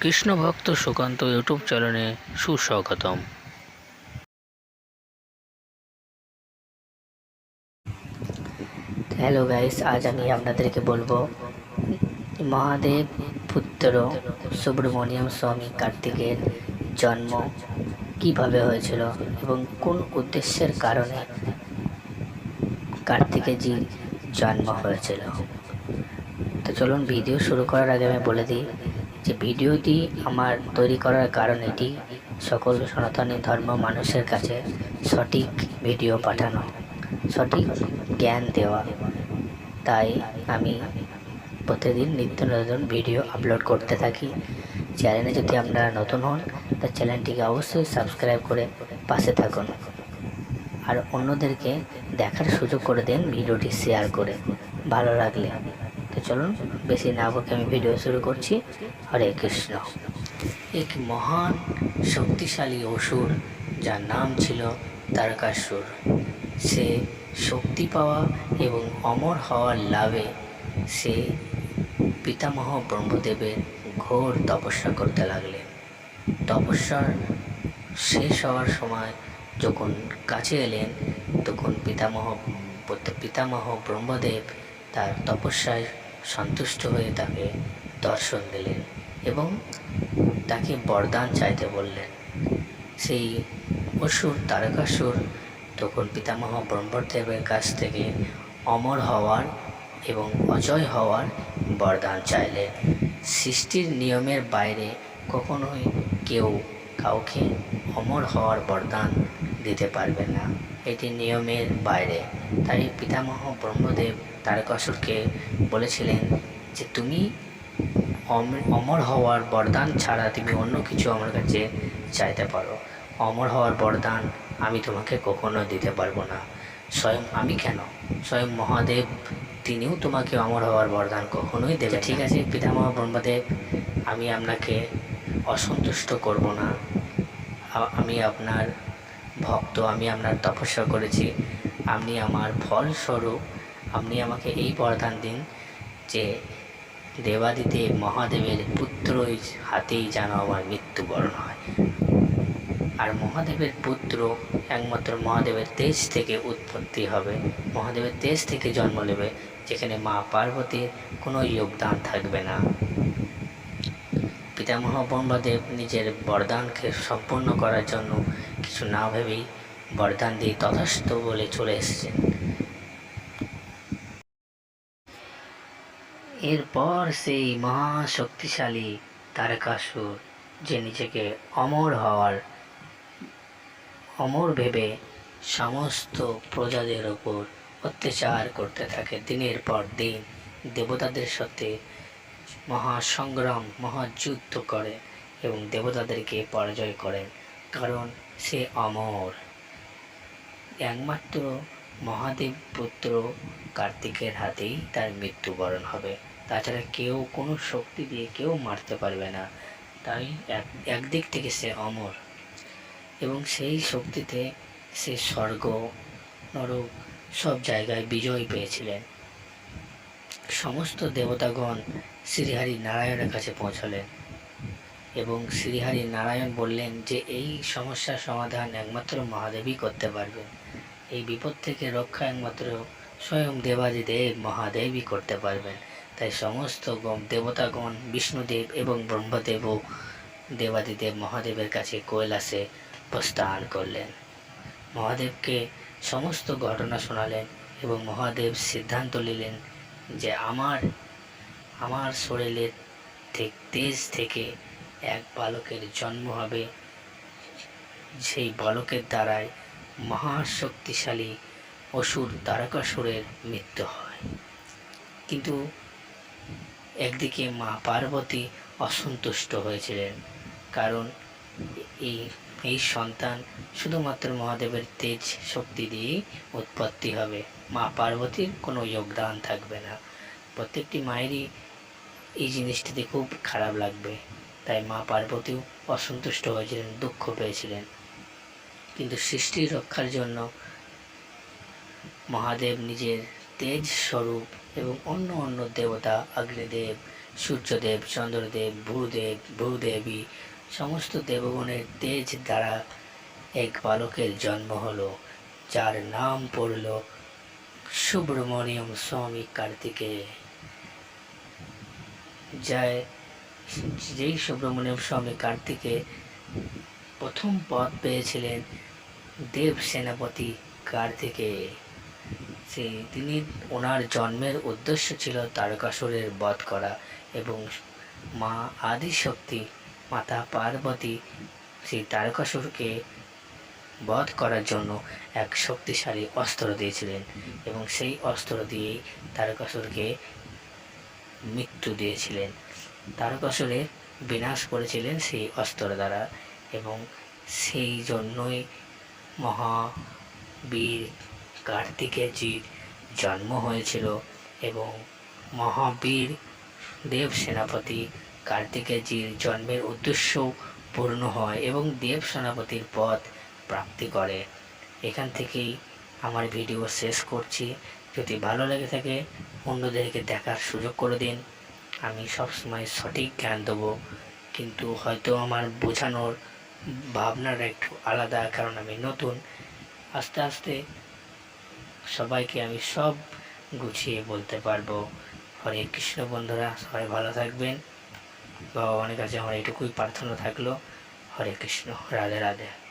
কৃষ্ণ ভক্ত সুকান্ত ইউটিউব চ্যানেলে সুস্বাগতম। হ্যালো গাইস, আজ আমি আপনাদেরকে বলব, মহাদেব পুত্র সুব্রমণিয়াম স্বামী কার্তিকের জন্ম কীভাবে হয়েছিল এবং কোন উদ্দেশ্যের কারণে কার্তিকেজির জন্ম হয়েছিল? তো চলুন ভিডিও শুরু করার আগে আমি বলে দিই যে ভিডিওটি আমার তৈরি করার কারণ এটি। সকল সনাতনী ধর্ম মানুষের কাছে সঠিক ভিডিও পাঠানো, সঠিক জ্ঞান দেওয়া। তাই আমি প্রতিদিন নিত্য নতুন ভিডিও আপলোড করতে থাকি। চ্যানেলে যদি আপনারা নতুন হন, তা চ্যানেলটিকে অবশ্যই সাবস্ক্রাইব করে পাশে থাকুন। আর অন্যদেরকে দেখার সুযোগ করে দেন ভিডিওটি শেয়ার করে। ভালো লাগলে তো চলুন, বেশি না বকে আমি ভিডিও শুরু করছি। হরে কৃষ্ণ। এক মহান শক্তিশালী অসুর, যার নাম ছিল তারকাসুর। সে শক্তি পাওয়া এবং অমর হওয়ার লাভে সে পিতামহ ব্রহ্মদেবের ঘোর তপস্যা করতে লাগলেন তপস্যার শেষ হওয়ার সময় যখন কাছে এলেন তখন পিতামহ পিতামহ ব্রহ্মদেব তার তপস্যায় সন্তুষ্ট হয়ে তাকে দর্শন দিলেন এবং তাকে বরদান চাইতে বললেন। সেই অসুর তারকাসুর তখন পিতামহ ব্রহ্মদেবের কাছ থেকে অমর হওয়ার এবং অজয় হওয়ার বরদান চাইলেন। সৃষ্টির নিয়মের বাইরে কখনোই কেউ কাউকে অমর হওয়ার বরদান দিতে পারবে না। এটি নিয়মের বাইরে। তাই পিতামহ ব্রহ্মদেব তারকাসুরকে বলেছিলেন যে, তুমি অম- অমর হওয়ার বরদান ছাড়া তুমি অন্য কিছু আমার কাছে চাইতে পারো। অমর হওয়ার বরদান আমি তোমাকে কখনো দিতে পারব না। স্বয়ং আমি কেন? স্বয়ং মহাদেব তিনিও তোমাকে অমর হওয়ার বরদান কখনোই দেবে ঠিক আছে, পিতামহ ব্রহ্মদেব, আমি আপনাকে অসন্তুষ্ট করব না। আমি আপনার ভক্ত, আমি আপনার তপস্যা করেছি। আপনি আমার ফলস্বরূপ, আপনি আমাকে এই বরদান দিন যে দেবাদিদেব মহাদেবের পুত্রই হাতেই যেন আমার মৃত্যুবরণ হয়। আর মহাদেবের পুত্র একমাত্র মহাদেবের তেজ থেকে উৎপত্তি হবে। মহাদেবের তেজ থেকে জন্ম নেবে, যেখানে মা পার্বতীর কোনো যোগদান থাকবে না। পিতামহ ব্রহ্মদেব নিজের বরদানকে সম্পূর্ণ করার জন্য কিছু না ভেবেই বরদান দিয়ে তথাস্থ বলে চলে এসেছেন। এরপর সেই মহাশক্তিশালী তারকাসুর, যে নিজেকে অমর হওয়ার, অমর ভেবে সমস্ত প্রজাদের ওপর অত্যাচার করতে থাকে দিনের পর দিন। দেবতাদের সাথে মহাসংগ্রাম, মহাযুদ্ধ করে এবং দেবতাদেরকে পরাজয় করেন কারণ সে অমর। একমাত্র মহাদেব পুত্র কার্তিকের হাতেই তার মৃত্যুবরণ হবে। তাছাড়া কেউ কোনো শক্তি দিয়ে কেউ মারতে পারবে না। তাই এক, একদিক থেকে সে অমর এবং সেই শক্তিতে সে স্বর্গ, নরক সব জায়গায় বিজয় পেয়েছিলেন। সমস্ত দেবতাগণ শ্রীহারি নারায়ণের কাছে পৌঁছলেন এবং শ্রীহারি নারায়ণ বললেন যে এই সমস্যার সমাধান একমাত্র মহাদেবই করতে পারবেন। এই বিপদ থেকে রক্ষা একমাত্র স্বয়ং দেবাদিদেব, মহাদেবই করতে পারবেন। তাই সমস্ত দেবতাগণ, বিষ্ণুদেব এবং ব্রহ্মদেবও দেবাদিদেব, মহাদেবের কাছে কৈলাসে প্রস্থান করলেন। মহাদেবকে সমস্ত ঘটনা শোনালেন এবং মহাদেব সিদ্ধান্ত নিলেন যে আমার আমার শরীরের থেকে, তেজ থেকে এক বালকের জন্ম হবে। সেই বালকের দ্বারাই মহাশক্তিশালী অসুর তারকাসুরের মৃত্যু হয়। কিন্তু একদিকে মা পার্বতী অসন্তুষ্ট হয়েছিলেন, কারণ এই এই সন্তান শুধুমাত্র মহাদেবের তেজ শক্তি দিয়েই উৎপত্তি হবে। মা পার্বতীর কোনো যোগদান থাকবে না। প্রত্যেকটি মায়েরই এই জিনিসটিতে খুব খারাপ লাগবে। তাই মা পার্বতীও অসন্তুষ্ট হয়েছিলেন, দুঃখ পেয়েছিলেন। কিন্তু সৃষ্টি রক্ষার জন্য মহাদেব নিজের তেজ স্বরূপ এবং অন্য অন্য দেবতা অগ্নিদেব সূর্যদেব, চন্দ্রদেব, ভূদেব, ভূদেবী সমস্ত দেবগণের তেজ দ্বারা এক বালকের জন্ম হলো, যার নাম পড়ল সুব্রমণিয়ম স্বামী কার্তিকেয় যায় যেই সুব্রমণ্যম স্বামী কার্তিকে প্রথম পদ পেয়েছিলেন দেব সেনাপতি কার্তিকে। সেই তিনি ওনার জন্মের উদ্দেশ্য ছিল তারকাসুরের বধ করা এবং মা আদিশক্তি মাতা পার্বতী সেই তারকাসুরকে বধ করার জন্য এক শক্তিশালী অস্ত্র দিয়েছিলেন এবং সেই অস্ত্র দিয়েই তারকাসুরকে মৃত্যু দিয়েছিলেন। তারকাসুরের বিনাশ করেছিলেন সেই অস্ত্র দ্বারা এবং সেই জন্যই মহাবীর কার্তিকেয়জির জন্ম হয়েছিল এবং মহাবীর দেব সেনাপতি কার্তিকেয়জির জন্মের উদ্দেশ্য পূর্ণ হয় এবং দেব সেনাপতির পদ প্রাপ্তি করে। এখান থেকেই আমার ভিডিও শেষ করছি। যদি ভালো লেগে থাকে, অন্যদেরকে দেখার সুযোগ করে দিন। আমি সবসময় সঠিক জ্ঞান দেবো। কিন্তু হয়তো আমার বোঝানোর ভাবনাটা একটু আলাদা, কারণ আমি নতুন। আস্তে আস্তে সবাইকে আমি সব গুছিয়ে বলতে পারব। হরে কৃষ্ণ বন্ধুরা, সবাই ভালো থাকবেন। ভগবানের কাছে আমার এটুকুই প্রার্থনা থাকল। হরে কৃষ্ণ রাধে রাধে।